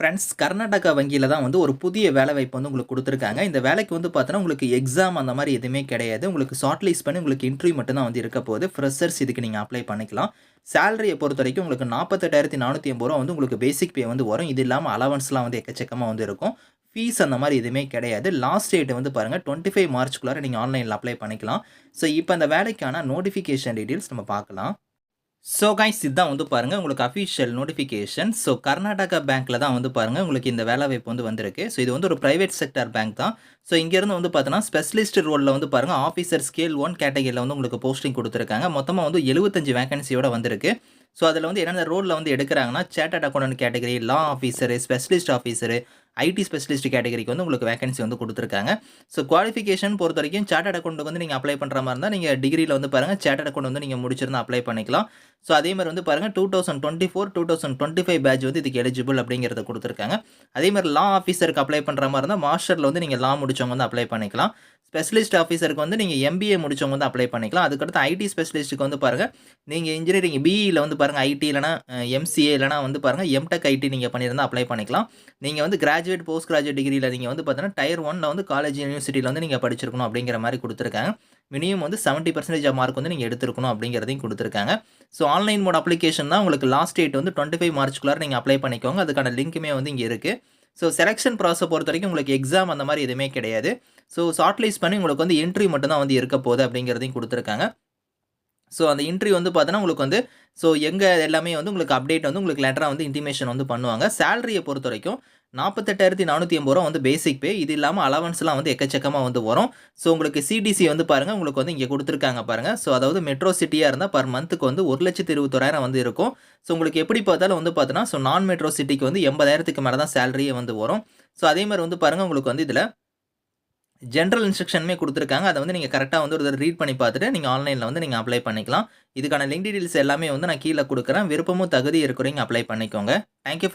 Friends Karnataka வங்கியில் தான் வந்து ஒரு புதிய வேலைவாய்ப்பு வந்து உங்களுக்கு கொடுத்துருக்காங்க இந்த வேலைக்கு வந்து பார்த்தோன்னா, உங்களுக்கு எக்ஸாம் அந்த மாதிரி எதுவுமே கிடையாது. உங்களுக்கு ஷார்ட் லிஸ்ட் பண்ணி உங்களுக்கு இன்டர்வியூ மட்டும் தான் வந்து இருக்க போகுது. ஃப்ரெஷர்ஸ் இதுக்கு நீங்கள் அப்ளை பண்ணிக்கலாம். சேலரிய பொறுத்தவரைக்கும் உங்களுக்கு நாற்பத்தெட்டாயிரத்தி நானூற்றி எண்பது ரூபா வந்து உங்களுக்கு பேசிக் பே வந்து வரும். இது இல்லாமல் அலவன்ஸ்லாம் வந்து எக்கச்சக்கமாக வந்து இருக்கும். ஃபீஸ் அந்த மாதிரி எதுவுமே கிடையாது. லாஸ்ட் டேட் வந்து பாருங்க 25 மார்ச்க்குள்ளார நீங்க ஆன்லைன்ல அப்ளை பண்ணிக்கலாம். ஸோ இப்போ அந்த வேலைக்கான நோட்டிஃபிகேஷன் டீட்டெயில்ஸ் நம்ம பார்க்கலாம். ஸோ கைஸ் இதுதான் வந்து பாருங்கள் உங்களுக்கு அஃபிஷியல் நோட்டிஃபிகேஷன். ஸோ கர்நாடகா பேங்க்கில் தான் வந்து பாருங்கள் உங்களுக்கு இந்த வேலைவாய்ப்பு வந்து வந்திருக்கு. ஸோ இது வந்து ஒரு ப்ரைவேட் செக்டார் பேங்க் தான். ஸோ இங்கேருந்து வந்து பார்த்தீங்கன்னா ஸ்பெஷலிஸ்ட் ரோலில் வந்து பாருங்கள் ஆஃபீஸர் ஸ்கேல் ஒன் கேட்டகரியில் வந்து உங்களுக்கு போஸ்டிங் கொடுத்துருக்காங்க மொத்தமாக வந்து 75 வேக்கன்சியோட வந்திருக்கு. ஸோ அதில் வந்து என்னென்ன ரோலில் வந்து எடுக்கிறாங்கன்னா chartered account category, law officer specialist officer IT specialist கேட்டகரிக்கு வந்து உங்களுக்கு வேகன்சி வந்து கொடுத்துருக்காங்க ஸோ குவாலிஃபிகேஷன் பொறுத்தவரைக்கும் சார்ட்டட் அக்கௌண்ட்டுக்கு வந்து நீங்கள் அப்ளை பண்ணுற மாதிரி இருந்தால் நீங்கள் டிகிரில வந்து பாருங்க சார்ட்டட் அக்கௌண்ட் வந்து நீங்கள் முடிச்சிருந்தால் அப்ளை பண்ணிக்கலாம். ஸோ அதே மாதிரி வந்து பாருங்க 2024, 2025 பேட்ச் வந்து இதுக்கு எலிஜிபிள் அப்படிங்கிறத கொடுத்துருக்காங்க அதே மாதிரி லா ஆஃபீஸருக்கு அப்ளை பண்ணுற மாதிரி இருந்தால் மாஸ்டரில் வந்து நீங்கள் லா முடிச்சவங்க வந்து அப்ளை பண்ணிக்கலாம். ஸ்பெஷலிஸ்ட் ஆஃபீஸருக்கு வந்து நீங்கள் எம்பிஏ முடிச்சவங்க வந்து அப்ளை பண்ணிக்கலாம். அதுக்கடுத்து ஐடி ஸ்பெஷலிஸ்ட்டுக்கு வந்து பாருங்கள் நீங்கள் இன்ஜினியரிங் பிஇயில் வந்து பாருங்கள் ஐடி இல்லைனா எம்சிஏ இல்லைனா வந்து பாருங்கள் எம்டெக் ஐடி நீங்கள் பண்ணியிருந்தா அப்ளை பண்ணிக்கலாம். நீங்கள் வந்து கிராஜுவேட், போஸ்ட் கிராஜுவேட் டிகிரியில் நீங்கள் வந்து பார்த்தீங்கன்னா, டயர் ஒனில் வந்து காலேஜ், யூனிவர்சிட்டியில் வந்து நீங்கள் படிச்சிருக்கணும் அப்படிங்கிற மாதிரி கொடுத்துருக்காங்க மினிமம் வந்து 70% மார்க் வந்து நீங்கள் எடுத்துருக்கணும் அப்படிங்கிறதையும் கொடுத்துருக்காங்க ஸோ ஆன்லைன் மோட் அப்ளிகேஷன் தான் உங்களுக்கு லாஸ்ட் டேட் வந்து டுவெண்ட்டி ஃபைவ் மார்ச்சுக்குள்ளார நீங்கள் அப்ளை பண்ணிக்கோங்க. அதுக்கான லிங்க்குமே வந்து இங்கே இருக்குது ஸோ செலெக்ஷன் ப்ராசஸ் பொறுத்த வரைக்கும் உங்களுக்கு எக்ஸாம் அந்த மாதிரி எதுவுமே கிடையாது. ஸோ ஷார்ட்லிஸ்ட் பண்ணி உங்களுக்கு வந்து என்ட்ரி மட்டும் தான் வந்து இருக்க போகுது அப்படிங்கிறதையும் கொடுத்துருக்காங்க ஸோ அந்த இன்ட்ரி வந்து பார்த்தோன்னா, உங்களுக்கு வந்து ஸோ எங்கே எல்லாமே வந்து உங்களுக்கு அப்டேட் வந்து உங்களுக்கு லெட்டராக வந்து இன்டிமேஷன் வந்து பண்ணுவாங்க. சேலரியை பொறுத்த வரைக்கும் நாற்பத்தெட்டாயிரத்தி நானூற்றி எண்பது ரூபா வந்து பேசிக் பே. இது இல்லாமல் அலவன்ஸ்லாம் வந்து எக்கச்சக்கமாக வந்து வரும். ஸோ உங்களுக்கு சிடிசி வந்து பாருங்கள் உங்களுக்கு வந்து இங்கே கொடுத்துருக்காங்க பாருங்க. ஸோ அதாவது மெட்ரோ சிட்டியாக இருந்தால் பர் மந்த்துக்கு வந்து 1,21,000 வந்து இருக்கும். ஸோ உங்களுக்கு எப்படி பார்த்தாலும் வந்து பார்த்தோன்னா, ஸோ நான் மெட்ரோ சிட்டிக்கு வந்து எண்பதாயிரத்துக்கு மேலே தான் சேலரியே வந்து வரும். ஸோ அதே மாதிரி வந்து பாருங்கள் உங்களுக்கு வந்து இதில் ஜென்ரல் இன்ஸ்ட்ரக்ஷனுமே கொடுத்துருக்காங்க அதை வந்து நீங்கள் கரெக்டாக வந்து ஒரு ரீட் பண்ணி பார்த்துட்டு, நீங்கள் ஆன்லைனில் வந்து நீங்கள் அப்ளை பண்ணிக்கலாம். இதுக்கான லிங்க் டீட்டெயில்ஸ் எல்லாமே வந்து நான் கீழே கொடுக்குறேன் விருப்பமும், தகுதி இருக்கிறவங்க அப்ளை பண்ணிக்கோங்க. Thank you